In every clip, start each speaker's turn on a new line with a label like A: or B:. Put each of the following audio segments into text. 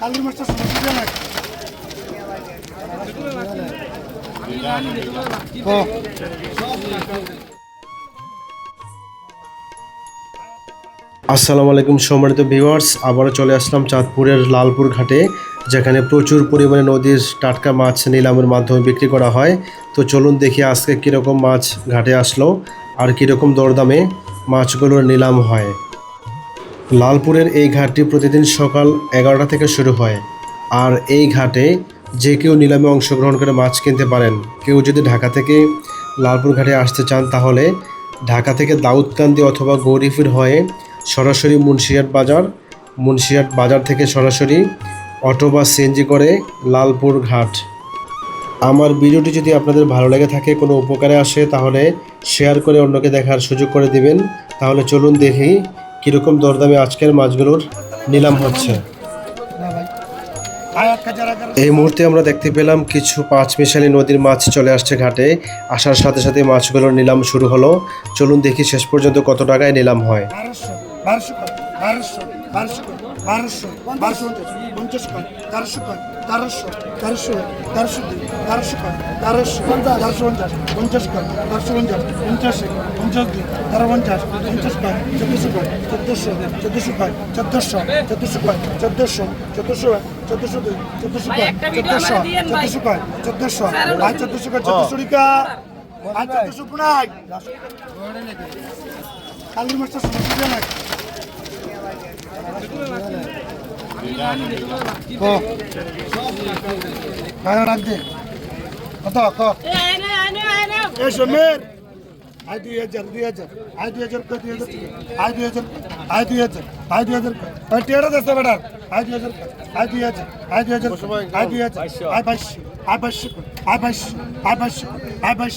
A: কালির মাছটা ও
B: আসসালামু আলাইকুম সম্মানিত ভিউয়ার্স আবারও চলে আসলাম চাঁদপুরের লালপুর ঘাটে যেখানে প্রচুর পরিমাণে নদীর টাটকা মাছ নিলামের মাধ্যমে বিক্রি করা হয়। তো চলুন দেখি আজকে কীরকম মাছ ঘাটে আসলো, আর কীরকম দরদামে মাছগুলোর নিলাম হয়। লালপুরের এই ঘাটটি প্রতিদিন সকাল এগারোটা থেকে শুরু হয়। আর এই ঘাটে যে কেউ নিলামে অংশগ্রহণ করে মাছ কিনতে পারেন। কেউ যদি ঢাকা থেকে লালপুর ঘাটে আসতে চান, তাহলে ঢাকা থেকে দাউদকান্দি অথবা গৌরীফির হয়ে সরাসরি মুন্সিয়াট বাজার মুন্সিয়াট বাজার থেকে সরাসরি অটো বা সিএনজি করে লালপুর ঘাট। আমার ভিডিওটি যদি আপনাদের ভালো লেগে থাকে, কোনো উপকারে আসে, তাহলে শেয়ার করে অন্যকে দেখার সুযোগ করে দিবেন। তাহলে চলুন দেখি কীরকম দরদামে আজকের মাছগুলোর নিলাম হচ্ছে? এই মুহূর্তে আমরা দেখতে পেলাম কিছু পাঁচ মিশালি নদীর মাছ চলে আসছে ঘাটে। আসার সাথে সাথে মাছগুলোর নিলাম শুরু হলো। চলুন দেখি শেষ পর্যন্ত কত টাকায় নিলাম হয়।
A: বারোশো বারোশো বারোশো বারোশো পঞ্চাশ তেরোশো তেরোশো তেরোশো দুই তেরোশো কর তেরোশো তেরোশো পঞ্চাশ পঞ্চাশ কর তেরোশো পঞ্চাশ পঞ্চাশ পঞ্চাশ দুই তেরো পঞ্চাশ পঞ্চাশ কর চোদ্দোশো কর চোদ্দোশো চোদ্দোশো কর চোদ্দোশো চোদ্দোশো কর চোদ্দোশো চোদ্দোশো চোদ্দোশো দুই চোদ্দোশো কর চোদ্দোশো চোদ্দোশো কর চোদ্দোশো আর চোদ্দোশো কর চোদ্দোশো রিকা আর চোদ্দোশো পুনাই কালির মাছটা সমস্যা রাখবে কত কমের আয় দুই হাজার দুই হাজার। আয় দুই হাজার দুই হাজার আয় দুই হাজার আয় দুই হাজার আয় দুই হাজার ভাই টেড়া দেখতে বেটার আয় দুই হাজার আয় দুই হাজার আয় দুই হাজার আয় দুই হাজার আয় বাইশ আয় বাইশ আয় বাইশ আয় বাইশ আয় বাইশ।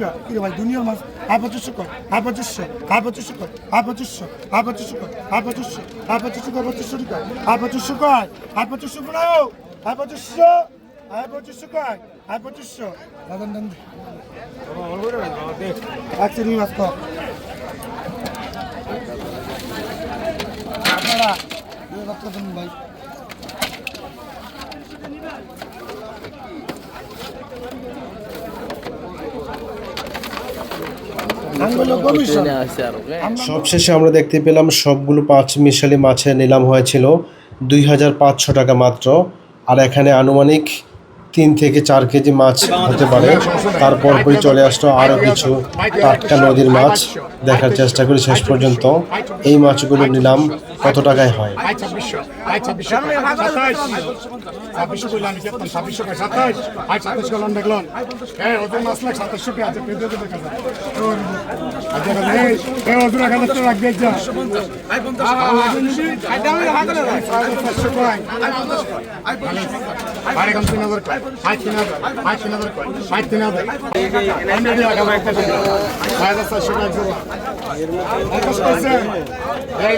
A: টাকা কি রে ভাই দুনিয়ার মাছ আই পঁচিশশো কয় আই পঁচিশশো আই পঁচিশশো কয় আই পঁচিশশো আই পঁচিশশো কয় আই পঁচিশশো আই পঁচিশশো কয় পঁচিশশো টাকা আই পঁচিশশো কয় আই পঁচিশশো কোনাও আই পঁচিশশো আই পঁচিশশো কয় আই পঁচিশশো দাদান দান এক চিনি মাছ কয় আপনারা ভাই
B: সবশেষে আমরা দেখতে পেলাম সবগুলো পাঁচ মিশালি মাছের নিলাম হয়েছিল দুই হাজার পাঁচশো টাকা মাত্র। আর এখানে আনুমানিক তিন থেকে চার কেজি মাছ হতে পারে। তারপর পরই চলে আসলো আরও কিছু টাটকা নদীর মাছ। দেখার চেষ্টা করি শেষ পর্যন্ত। এই মাছগুলো নিলাম কত টাকায় হয়
C: আই এই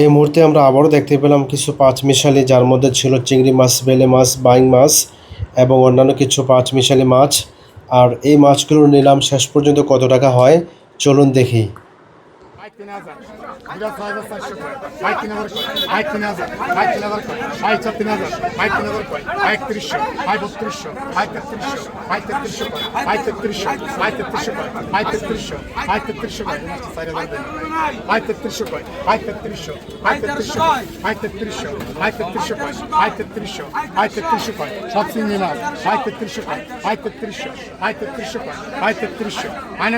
C: এই মুহূর্তে আমরা আবারও দেখতে পেলাম কিছু পাঁচ মিশালি, যার মধ্যে ছিল চিংড়ি মাছ, বেলে মাছ, বাইং মাছ এবং অন্যান্য কিছু পাঁচ মিশালি মাছ। আর এই মাছগুলোর নিলাম শেষ পর্যন্ত কত টাকা হয়, চলুন দেখি। হাজার একটা দিন ছয় হাজার চারশো কয় জোড়া পঞ্চাশ পয়সা এই লোন চারশো কোটি পঞ্চাশ ছয় হাজার চারশো কয়
B: এই মুহূর্তে আমরা আবারও দেখতে পেলাম কিছু পাঁচ মিশালি যার মধ্যে ছিল চিংড়ি মাছ বেলে মাছ বাইং মাছ এবং অন্যান্য কিছু পাঁচ মিশালি মাছ আর এই মাছগুলোর নিলাম শেষ পর্যন্ত কত টাকা হয় চলুন দেখি
C: আই তিন হাজার দুটা ছয় হাজার চারশো কয় আই তিন হাজার কয় আই তিন হাজার আই তিন হাজার কয় আই চার তিন হাজার আই তিন হাজার কয় আই একত্রিশশো আই বত্রিশশো আই তেত্রিশশো আই তেত্রিশশো কয় আই তেত্রিশশো আই তেত্রিশশো কয় আই তেত্রিশশো আই তেত্রিশশো কয় চার হাজার দেন আই তেত্রিশশো কয় আই তেত্রিশশো আই তেত্রিশশো আই তেত্রিশশো আই তেত্রিশশো কয় আই তেত্রিশশো আই তেত্রিশশো কয় সব চিংড়ি মাছ আই তেত্রিশশো কয় আই তেত্রিশশো আই তেত্রিশশো কয় আই তেত্রিশশো আই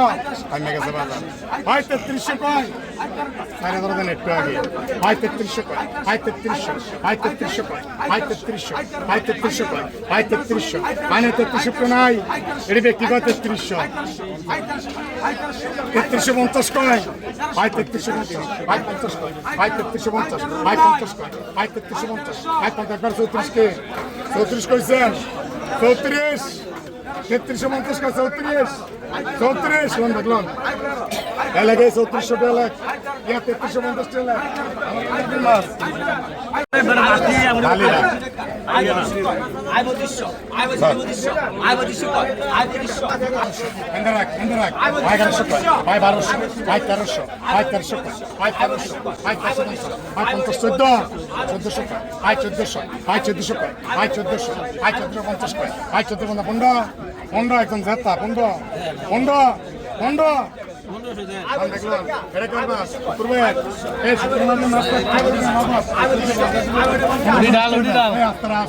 C: না তেত্রিশশো নাই এটি ব্যক্তিগত তেত্রিশশো আমি গেছে বাজার ভাই তেত্রিশশো কয়? সাড়ে ধরো দেন একটু আগে। ভাই তেত্রিশশো কয়? ভাই তেত্রিশশো। ভাই তেত্রিশশো কয়? ভাই তেত্রিশশো। ভাই তেত্রিশশো কয়? ভাই তেত্রিশশো। মানে তেত্রিশশো তো নাই? এটি ব্যক্তি কয় তেত্রিশশো? তেত্রিশশো পঞ্চাশ কয়? ভাই তেত্রিশশো পঞ্চাশ। ভাই পঞ্চাশ কয়? ভাই তেত্রিশশো পঞ্চাশ। ভাই পঞ্চাশ কয়? ভাই তেত্রিশশো পঞ্চাশ। ভাই পঞ্চাশ একবার চৌত্রিশ কে চৌত্রিশ কইছেন? চৌত্রিশ। তেত্রিশশো পঞ্চাশ চৌত্রিশ। চৌত্রিশ লোন দেখলাম এলাকায় চৌত্রিশশো ইয়া পনেরো পনেরো একজন জেতা পনেরো পনেরো পনেরো দেখলাম এটা